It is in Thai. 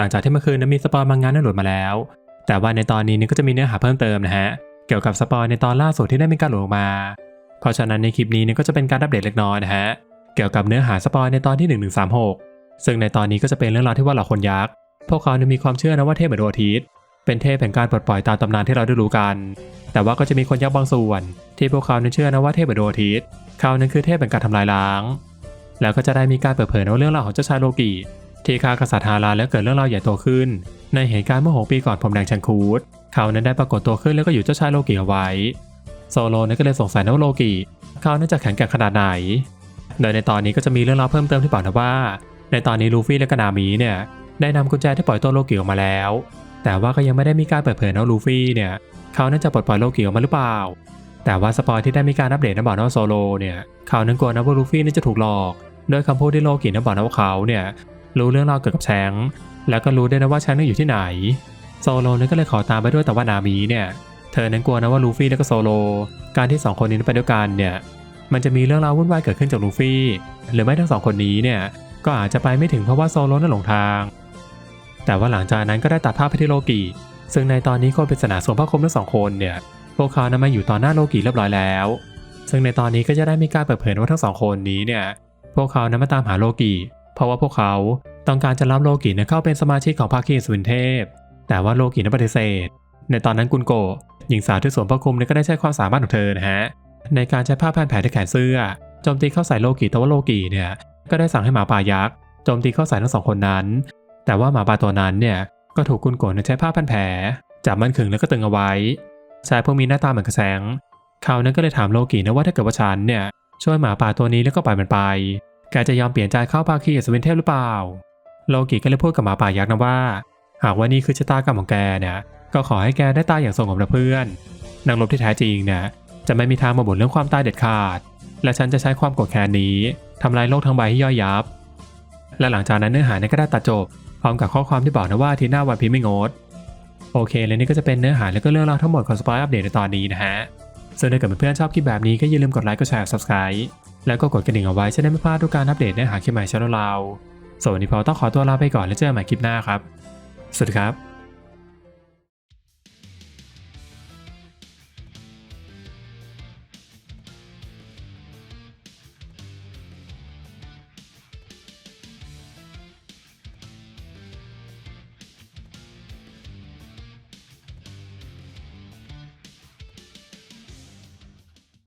หลังจากที่เมื่อคืนนั้นมีสปอยมังงะนั้นหลุดมาแล้ว แต่ว่าในตอนนี้นี่ก็จะมีเนื้อหาเพิ่มเติมนะฮะ เกี่ยวกับสปอยในตอนล่าสุดที่ได้มีการหลุดออกมา เพราะฉะนั้นในคลิปนี้นี่ก็จะเป็นการอัปเดตเล็กน้อยนะฮะ เกี่ยวกับเนื้อหาสปอยในตอนที่ 1136 ซึ่งในตอนนี้ก็จะเป็นเรื่องราวที่ว่าเหล่าคนยักษ์ พวกเขาเนี่ยมีความเชื่อนะว่าเทพเหมือนดวงอาทิตย์ เป็นเทพแห่งการปลดปล่อยตามตำนานที่เราได้รู้กัน แต่ว่าก็จะมีคนยักษ์บางส่วน ที่พวกเขาเนี่ยเชื่อนะว่าเทพเหมือนดวงอาทิตย์ เขานั้นคือเทพแห่งการทำลายล้าง แล้วก็จะได้มีการเปิดเผยเรื่องราวของเจ้าชายโลกิ ที่ฆ่ากษัตริย์ฮาราแล้วเกิดเรื่องราวใหญ่โตขึ้น ในเหตุการณ์เมื่อหกปีก่อนผมแดงชังคูดเขานั้นได้ปรากฏตัวขึ้นแล้วก็อยู่เจ้าชายโลกิเอาไว้ โซโลนั้นก็เลยสงสัยนะว่าโลกิเขาน่าจะแข็งแกร่งขนาดไหน โดยในตอนนี้ก็จะมีเรื่องราวเพิ่มเติมที่บอกนะว่า ในตอนนี้ลูฟี่และกนามิเนี่ยได้นำกุญแจที่ปล่อยตัวโลกิออกมาแล้ว แต่ว่าก็ยังไม่ได้มีการเปิดเผยนะว่าลูฟี่เนี่ยเขาน่าจะปลดปล่อยโลกิออกมาหรือเปล่า แต่ว่าสปอยที่ได้มีการอัปเดตนะบอกนะว่าโซโลเนี่ยเขานั้นกลัวนะว่าลูฟี่นี่จะถูกหลอกโดยคำพูดที่โลกินะบอกนะว่าเขาเนี่ย รู้เรื่องราวเกี่ยวกับแชงแล้วก็รู้ด้วยนะว่าแชงนั้นอยู่ที่ไหน โซโลนั้นก็เลยขอตามไปด้วยแต่ว่านามิเนี่ย เธอนั้นกลัวนะว่าลูฟี่และก็โซโล การที่สองคนนี้ไปด้วยกันเนี่ย มันจะมีเรื่องราววุ่นวายเกิดขึ้นจากลูฟี่ หรือไม่ทั้งสองคนนี้เนี่ย ก็อาจจะไปไม่ถึงเพราะว่าโซโลนั้นหลงทาง แต่ว่าหลังจากนั้นก็ได้ตัดภาพไปที่โลกิซึ่งในตอนนี้คนปริศนาสวนพระคมทั้งสองคนเนี่ย พวกเขานั้นมาอยู่ต่อหน้าโลกิเรียบร้อยแล้ว ซึ่งในตอนนี้ก็จะได้มีการเปิดเผยว่าทั้งสองคนนี้เนี่ย พวกเขานั้นมาตามหาโลกิ ราะว่าพวกเขาต้องการจะรับโลกิเนี่ยเข้าเป็นสมาชิกของภาคีสวินเทพ แต่ว่าโลกินั้นปฏิเสธ ในตอนนั้นกุนโกหญิงสาวที่สวมพระคลุมก็ได้ใช้ความสามารถของเธอนะฮะในการใช้ผ้าพันแผลที่แขนเสื้อโจมตีเข้าใส่โลกิแต่ว่าโลกิเนี่ยก็ได้สั่งให้หมาป่ายักษ์โจมตีเข้าใส่ทั้งสองคนนั้น แต่ว่าหมาป่าตัวนั้นเนี่ยก็ถูกกุนโกใช้ผ้าพันแผลจับมันขึงแล้วก็ตึงเอาไว้ชายพวกมีหน้าตาเหมือนกระแสงเขานั้นก็เลยถามโลกินะว่าถ้าเกิดว่าฉันเนี่ยช่วยหมาป่าตัวนี้แล้วก็ปล่อยมันไป แกจะยอมเปลี่ยนใจเข้าภาคีกับสวินเทพหรือเปล่า โลกิก็เลยพูดกับหมาป่ายักษ์นะว่า หากว่านี่คือชะตากรรมของแกเนี่ย ก็ขอให้แกได้ตายอย่างสงบนะเพื่อนนักรบที่แท้จริงเนี่ยจะไม่มีทางมาบ่นเรื่องความตายเด็ดขาด และฉันจะใช้ความโกรธแค้นนี้ทำลายโลกทั้งใบให้ย่อยยับ และหลังจากนั้นเนื้อหาเนี่ยก็ได้ตัดจบ พร้อมกับข้อความที่บอกนะว่าอาทีหน้าวันพีไม่งด โอเค และนี่ก็จะเป็นเนื้อหาและก็เรื่องราวทั้งหมดของสปอยอัปเดตในตอนนี้นะฮะ ส่วนถ้าเกิดเพื่อนๆชอบคลิปแบบนี้ก็อย่าลืมกดไลค์กดแชร์ subscribe แล้วก็กดกระดิ่งเอาไว้จะได้ไม่พลาดทุกการอัปเดตเนื้อหาคลิปใหม่ช่องเราส่วนวันนี้พอต้องขอตัวลาไปก่อนแล้วเจอกันใหม่คลิปหน้าครับ สวัสดีครับ